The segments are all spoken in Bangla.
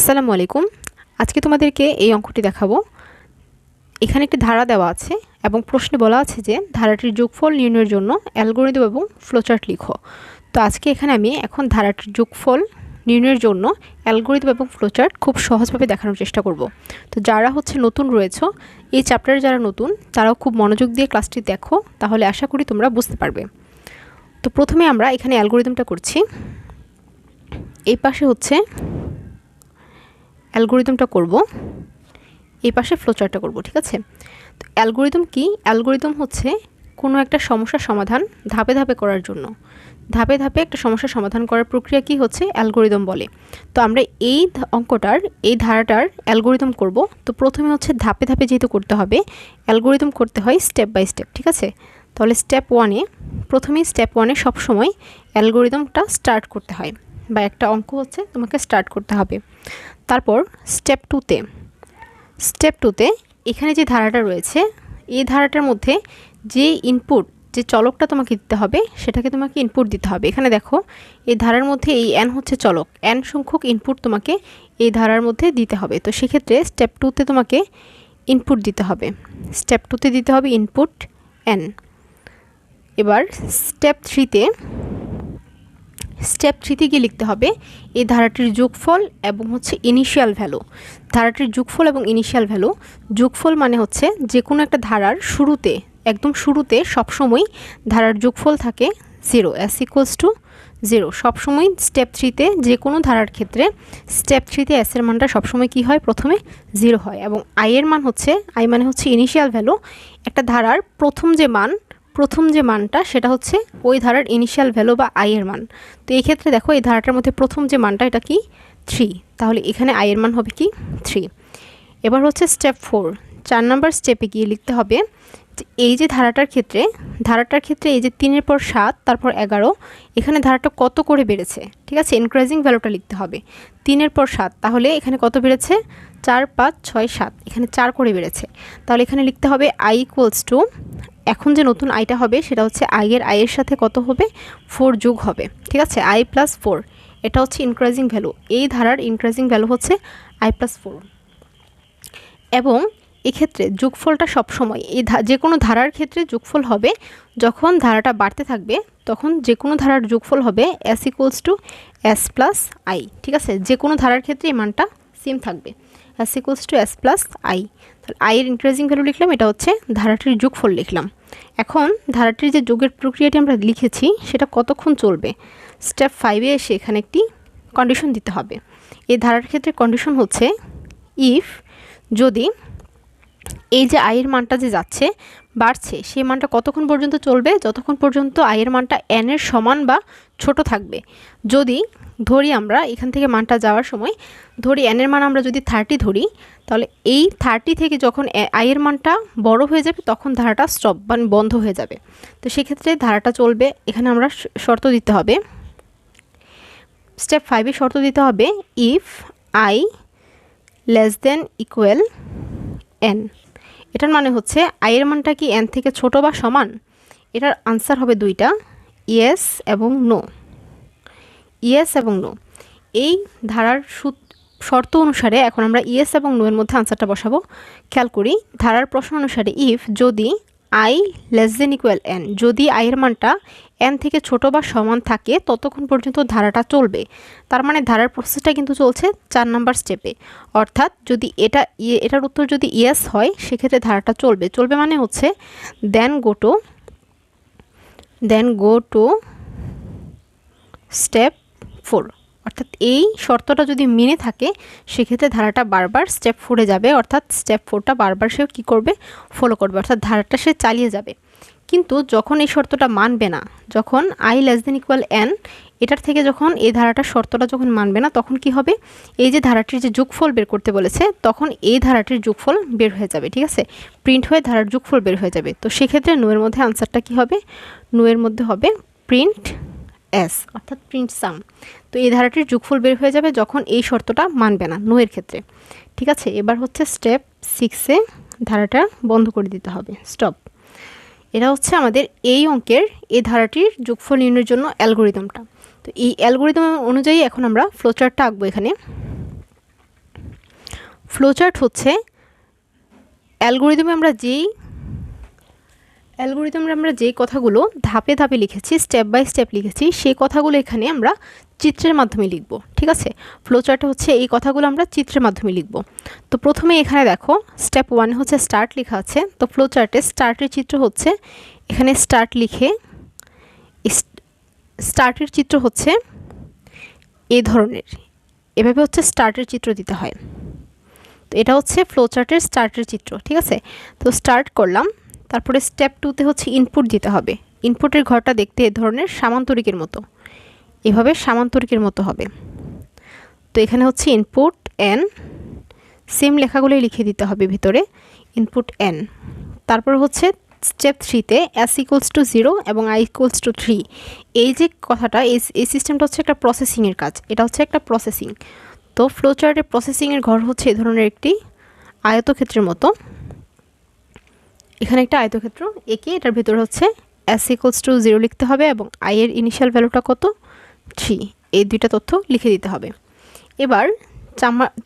আসসালামু আলাইকুম। আজকে তোমাদেরকে এই অঙ্কটি দেখাবো। এখানে একটি ধারা দেওয়া আছে এবং প্রশ্নে বলা আছে যে ধারাটির যোগফল নির্ণয়ের জন্য অ্যালগোরিদম এবং ফ্লোচার্ট লিখো। তো আজকে এখানে আমি এখন ধারাটির যোগফল নির্ণয়ের জন্য অ্যালগোরিদম এবং ফ্লোচার্ট খুব সহজভাবে দেখানোর চেষ্টা করব। তো যারা হচ্ছে নতুন রয়েছে, এই চ্যাপ্টারে যারা নতুন, তারাও খুব মনোযোগ দিয়ে ক্লাসটি দেখো, তাহলে আশা করি তোমরা বুঝতে পারবে। তো প্রথমে আমরা এখানে অ্যালগোরিদমটা করছি। এই পাশে হচ্ছে অ্যালগোরিদমটা করব। এই পাশে ফ্লোচারটা করব, ঠিক আছে? তো অ্যালগোরিদম কি? অ্যালগোরিদম হচ্ছে কোনো একটা সমস্যার সমাধান ধাপে ধাপে করার জন্য। ধাপে ধাপে একটা সমস্যার সমাধান করার প্রক্রিয়া কি হচ্ছে? অ্যালগোরিদম বলে। তো আমরা এই অঙ্কটার, এই ধারাটার অ্যালগোরিদম করব। তো প্রথমে হচ্ছে ধাপে ধাপে যেহেতু করতে হবে, অ্যালগোরিদম করতে হয় স্টেপ বাই স্টেপ ঠিক আছে? তাহলে স্টেপ ওয়ানে প্রথমেই স্টেপ ওয়ানে সবসময় অ্যালগোরিদমটা স্টার্ট করতে হয়। বা একটা অঙ্ক হচ্ছে, তোমাকে স্টার্ট করতে হবে। তারপর স্টেপ টুতে স্টেপ টুতে এখানে যে ধারাটা রয়েছে, এই ধারাটার মধ্যে যে ইনপুট যে চলকটা তোমাকে দিতে হবে, সেটাকে তোমাকে ইনপুট দিতে হবে। এখানে দেখো, এই ধারার মধ্যে এই অ্যান হচ্ছে চলক। এন সংখ্যক ইনপুট তোমাকে এই ধারার মধ্যে দিতে হবে। তো সেক্ষেত্রে স্টেপ টুতে তোমাকে ইনপুট দিতে হবে। স্টেপ টুতে দিতে হবে ইনপুট অ্যান এবার স্টেপ থ্রিতে স্টেপ থ্রিতে গিয়ে লিখতে হবে, এই ধারাটির যোগফল এবং হচ্ছে ইনিশিয়াল ভ্যালু ধারাটির যোগফল এবং ইনিশিয়াল ভ্যালু যোগফল মানে হচ্ছে যে কোনো একটা ধারার শুরুতে, একদম শুরুতে সবসময় ধারার যোগফল থাকে zero S equals to zero সবসময় স্টেপ থ্রিতে যে কোনো ধারার ক্ষেত্রে স্টেপ থ্রিতে এসের মানটা সবসময় কী হয়? প্রথমে জিরো হয় এবং আইয়ের মান হচ্ছে আই মানে হচ্ছে ইনিশিয়াল ভ্যালু একটা ধারার প্রথম যে মান প্রথম যে মানটা সেটা হচ্ছে ওই ধারার ইনিশিয়াল ভ্যালু বা আইয়ের মান। তো এই ক্ষেত্রে দেখো এই ধারাটার মধ্যে প্রথম যে মানটা এটা কি? থ্রি তাহলে এখানে আইয়ের মান হবে কি? থ্রি এবার হচ্ছে স্টেপ ফোর চার নাম্বার স্টেপে গিয়ে লিখতে হবে এই যে ধারাটার ক্ষেত্রে ধারাটার ক্ষেত্রে এই যে তিনের পর সাত, তারপর এগারো, এখানে ধারাটা কত করে বেড়েছে? ঠিক আছে? এনক্রাইজিং ভ্যালুটা লিখতে হবে। তিনের পর সাত। তাহলে এখানে কত বেড়েছে? চার, পাঁচ, ছয়, সাত। এখানে চার করে বেড়েছে। তাহলে এখানে লিখতে হবে আই ইকুয়ালস টু এখন যে নতুন আইটা হবে, সেটা হচ্ছে আইয়ের আইয়ের সাথে কত হবে? ফোর যোগ হবে। ঠিক আছে? আই প্লাস ফোর এটা হচ্ছে ইনক্রাইজিং ভ্যালু এই ধারার ইনক্রাইজিং ভ্যালু হচ্ছে আই প্লাস ফোর এবং এক্ষেত্রে যোগফলটা সবসময়, এই যে কোনো ধারার ক্ষেত্রে যোগফল হবে, যখন ধারাটা বাড়তে থাকবে, তখন যে কোনো ধারার যোগফল হবে S equals to S plus I ঠিক আছে? যে কোনো ধারার ক্ষেত্রে এই মানটা সেম থাকবে। S equals to S plus I তাহলে আইয়ের ইনক্রিজিং ভ্যালু লিখলাম, এটা হচ্ছে ধারাটির যোগফল লিখলাম। এখন ধারাটির যে যোগের প্রক্রিয়াটি আমরা লিখেছি, সেটা কতক্ষণ চলবে? স্টেপ ফাইভে এসে এখানে একটি কন্ডিশন দিতে হবে। এই ধারার ক্ষেত্রে কন্ডিশন হচ্ছে ইফ যদি এই যে আয়ের মানটা যে যাচ্ছে, বাড়ছে, সেই মানটা কতক্ষণ পর্যন্ত চলবে? যতক্ষণ পর্যন্ত আয়ের মানটা এনের সমান বা ছোট থাকবে। যদি ধরি আমরা, এখান থেকে মানটা যাওয়ার সময়, ধরি এনের মান আমরা যদি থার্টি ধরি, তাহলে এই থার্টি থেকে যখন আয়ের মানটা বড় হয়ে যাবে, তখন ধারাটা স্টপ মানে বন্ধ হয়ে যাবে। তো সেক্ষেত্রে ধারাটা চলবে, এখানে আমরা শর্ত দিতে হবে। স্টেপ ফাইভে শর্ত দিতে হবে if I less than equal N এটার মানে হচ্ছে আয়ের মানটা কি এন থেকে ছোট বা সমান? এটার আনসার হবে দুইটা ইয়েস এবং নো ইয়েস এবং নো। এই ধারার শর্ত অনুসারে এখন আমরা ইয়েস এবং নো এর মধ্যে আনসারটা বসাবো। খেয়াল করি ধারার প্রশ্ন অনুসারে ইফ যদি I less than equal N যদি আয়ের মানটা এন থেকে ছোট বা সমান থাকে ততক্ষণ পর্যন্ত ধারাটা চলবে। তার মানে ধারার প্রসেসটা কিন্তু চলছে চার নাম্বার স্টেপে অর্থাৎ যদি এটা ইয়ে, এটার উত্তর যদি ইয়েস হয় সেক্ষেত্রে ধারাটা চলবে। চলবে মানে হচ্ছে then go to then go to step four অর্থাৎ এই শর্তটা যদি মেনে থাকে, সেক্ষেত্রে ধারাটা বারবার স্টেপ ফোরে যাবে, অর্থাৎ স্টেপ ফোরটা বারবার সে কী করবে? ফলো করবে, অর্থাৎ ধারাটা সে চালিয়ে যাবে। কিন্তু যখন এই শর্তটা মানবে না, যখন I less than equal N এটার থেকে যখন এই ধারাটার শর্তটা যখন মানবে না, তখন কি হবে? এই যে ধারাটির যে যোগফল বের করতে বলেছে, তখন এই ধারাটির যোগফল বের হয়ে যাবে, ঠিক আছে? প্রিন্ট হয়ে ধারার যোগফল বের হয়ে যাবে। তো সেক্ষেত্রে নুয়ের মধ্যে আনসারটা কি হবে? নুয়ের মধ্যে হবে প্রিন্ট এস, অর্থাৎ প্রিন্ট সাম তো এই ধারাটির যোগফল বের হয়ে যাবে যখন এই শর্তটা মানবে না নোয়ের ক্ষেত্রে। ঠিক আছে, এবার হচ্ছে স্টেপ সিক্সে ধারাটা বন্ধ করে দিতে হবে। স্টপ এটা হচ্ছে আমাদের এই অঙ্কের এই ধারাটির যোগফল নির্ণয়ের জন্য অ্যালগোরিদমটা। তো এই অ্যালগোরিদম অনুযায়ী এখন আমরা ফ্লোচারটা আঁকবো এখানে। ফ্লোচার্ট হচ্ছে, অ্যালগোরিদমে আমরা যেই অ্যালগোরিদমে আমরা যেই কথাগুলো ধাপে ধাপে লিখেছি স্টেপ বাই স্টেপ লিখেছি, সেই কথাগুলো এখানে আমরা চিত্রের মাধ্যমে লিখব, ঠিক আছে? ফ্লোচার্টে হচ্ছে এই কথাগুলো আমরা চিত্রের মাধ্যমে লিখব। তো প্রথমে এখানে দেখো স্টেপ ওয়ানে হচ্ছে স্টার্ট লেখা আছে, তো ফ্লোচার্টে স্টার্টের চিত্র হচ্ছে, এখানে স্টার্ট লিখে স্টার্টের চিত্র হচ্ছে এই ধরনের, এভাবে হচ্ছে স্টার্টের চিত্র দিতে হয়। তো এটা হচ্ছে ফ্লোচার্টের স্টার্টের চিত্র, ঠিক আছে? তো স্টার্ট করলাম তারপরে স্টেপ টুতে হচ্ছে ইনপুট দিতে হবে। ইনপুটের ঘরটা দেখতে এ ধরনের সামান্তরিকের মতো। এভাবে সামান্তরিকের মতো হবে। তো এখানে হচ্ছে ইনপুট এন সেম লেখাগুলোই লিখে দিতে হবে ভিতরে ইনপুট এন তারপর হচ্ছে স্টেপ থ্রিতে এস ইকুয়ালস টু জিরো এবং আই ইকুয়ালস টু থ্রি এই যে কথাটা, এই এই সিস্টেমটা হচ্ছে একটা প্রসেসিংয়ের কাজ। এটা হচ্ছে একটা প্রসেসিং তো ফ্লোচার্টের প্রসেসিংয়ের ঘর হচ্ছে এ ধরনের একটি আয়তক্ষেত্রের মতো। এখানে একটা আয়তক্ষেত্র একে এটার ভিতরে হচ্ছে এস ইকুয়ালস টু জিরো লিখতে হবে এবং আই এর ইনিশিয়াল ভ্যালুটা কত? থ্রি এই দুইটা তথ্য লিখে দিতে হবে। এবার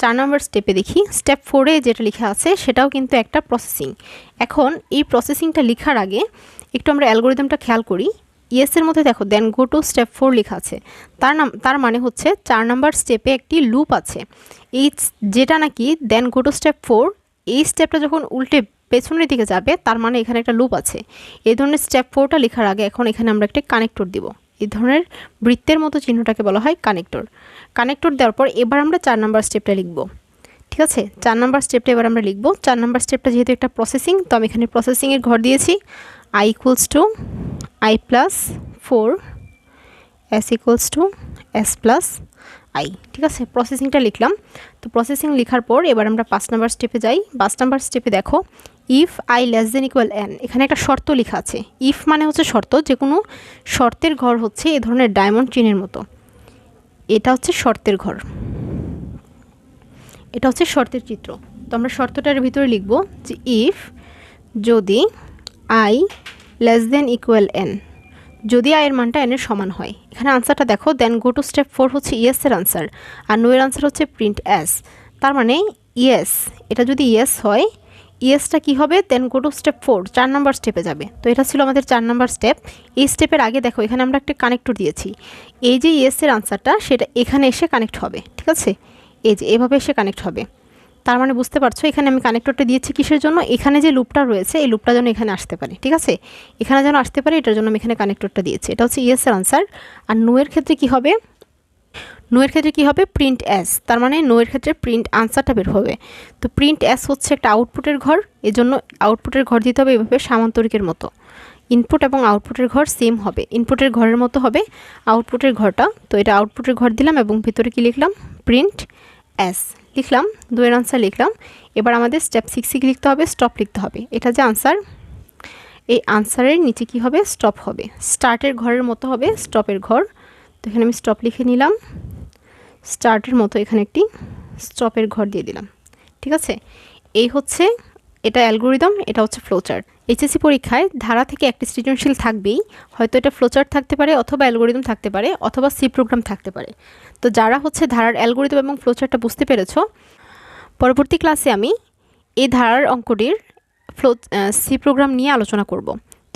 চার নম্বর স্টেপে দেখি। স্টেপ ফোরে যেটা লেখা আছে, সেটাও কিন্তু একটা প্রসেসিং এখন এই প্রসেসিংটা লেখার আগে একটু আমরা অ্যালগোরিদমটা খেয়াল করি। ইয়েসের মধ্যে দেখো then go to step four লেখা আছে। তার নাম তার মানে হচ্ছে চার নাম্বার স্টেপে একটি লুপ আছে। এই যেটা নাকি then go to step four এই স্টেপটা যখন উল্টে পেছনের দিকে যাবে, তার মানে এখানে একটা লুপ আছে। এই ধরনের স্টেপ ফোরটা লেখার আগে এখন এখানে আমরা একটা কানেক্টর দিব। এই ধরনের বৃত্তের মতো চিহ্নটাকে বলা হয় কানেক্টর কানেক্টর দেওয়ার পর এবার আমরা চার নাম্বার স্টেপটা লিখব। ঠিক আছে? চার নাম্বার স্টেপটা এবার আমরা লিখব। চার নাম্বার স্টেপটা যেহেতু একটা প্রসেসিং তো আমি এখানে প্রসেসিংয়ের ঘর দিয়েছি। I equals to I plus four S equals to S plus I ঠিক আছে? প্রসেসিংটা লিখলাম। তো প্রসেসিং লেখার পর এবার আমরা পাঁচ নাম্বার স্টেপে যাই। পাঁচ নাম্বার স্টেপে দেখো if I less than equal N এখানে একটা শর্ত লেখা আছে। ইফ মানে হচ্ছে শর্ত যে কোনো শর্তের ঘর হচ্ছে এ ধরনের ডায়মন্ড চিনের মতো। এটা হচ্ছে শর্তের ঘর। এটা হচ্ছে শর্তের চিত্র। তো আমরা শর্তটার ভিতরে লিখব যে ইফ যদি I less than equal N যদি আয়ের মানটা এনের সমান হয়। এখানে আনসারটা দেখো then go to step four হচ্ছে ইয়েসের আনসার আর নোয়ের আনসার হচ্ছে প্রিন্ট অ্যাস তার মানে ইয়েস এটা যদি ইয়েস হয় ইয়েসটা কী হবে? Then go to step four চার নম্বর স্টেপে যাবে। তো এটা ছিল আমাদের চার নম্বর স্টেপ এই স্টেপের আগে দেখো, এখানে আমরা একটা কানেক্টর দিয়েছি। এই যে ইয়েসের আনসারটা সেটা এখানে এসে কানেক্ট হবে, ঠিক আছে? এই যে, এভাবে এসে কানেক্ট হবে। তার মানে বুঝতে পারছ, এখানে আমি কানেক্টরটা দিয়েছি কিসের জন্য? এখানে যে লুপটা রয়েছে, এই লুপটা যেন এখানে আসতে পারে, ঠিক আছে? এখানে যেন আসতে পারে, এটার জন্য আমি এখানে কানেক্টরটা দিয়েছি। এটা হচ্ছে ইয়েসের আনসার আর নোয়ের ক্ষেত্রে কি হবে? নোয়ের ক্ষেত্রে কি হবে? প্রিন্ট অ্যাস তার মানে নোয়ের ক্ষেত্রে প্রিন্ট আনসারটা বের হবে। তো প্রিন্ট অ্যাস হচ্ছে একটা আউটপুটের ঘর। এজন্য আউটপুটের ঘর দিতে হবে এভাবে সামান্তরিকের মতো। ইনপুট এবং আউটপুটের ঘর সেম হবে। ইনপুটের ঘরের মতো হবে আউটপুটের ঘরটা। তো এটা আউটপুটের ঘর দিলাম এবং ভিতরে কি লিখলাম? প্রিন্ট অ্যাস লিখলাম দুয়ের আনসার লিখলাম। এবার আমাদের স্টেপ সিক্সে লিখতে হবে? স্টপ লিখতে হবে। এটা যে আনসার এই আনসারের নিচে কি হবে? স্টপ হবে। স্টার্টের ঘরের মতো হবে স্টপের ঘর। তো এখানে আমি স্টপ লিখে নিলাম। স্টার্টের মতো এখানে একটি স্টপের ঘর দিয়ে দিলাম। ঠিক আছে? এই হচ্ছে, এটা অ্যালগোরিদম এটা হচ্ছে ফ্লোচার্ট এইচএসসি পরীক্ষায় ধারা থেকে একটি সৃজনশীল থাকবেই। হয়তো এটা ফ্লোচার্ট থাকতে পারে অথবা অ্যালগোরিদম থাকতে পারে, অথবা সি প্রোগ্রাম থাকতে পারে। তো যারা হচ্ছে ধারার অ্যালগোরিদম এবং ফ্লোচার্টটা বুঝতে পেরেছ, পরবর্তী ক্লাসে আমি এই ধারার অঙ্কটির ফ্লো সি প্রোগ্রাম নিয়ে আলোচনা করব।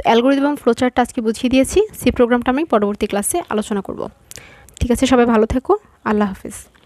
অ্যালগোরিদম এবং ফ্লোচার্টটা আজকে বুঝিয়ে দিয়েছি। সি প্রোগ্রামটা আমি পরবর্তী ক্লাসে আলোচনা করব। ঠিক আছে, সবাই ভালো থেকো। আল্লাহ হাফিজ।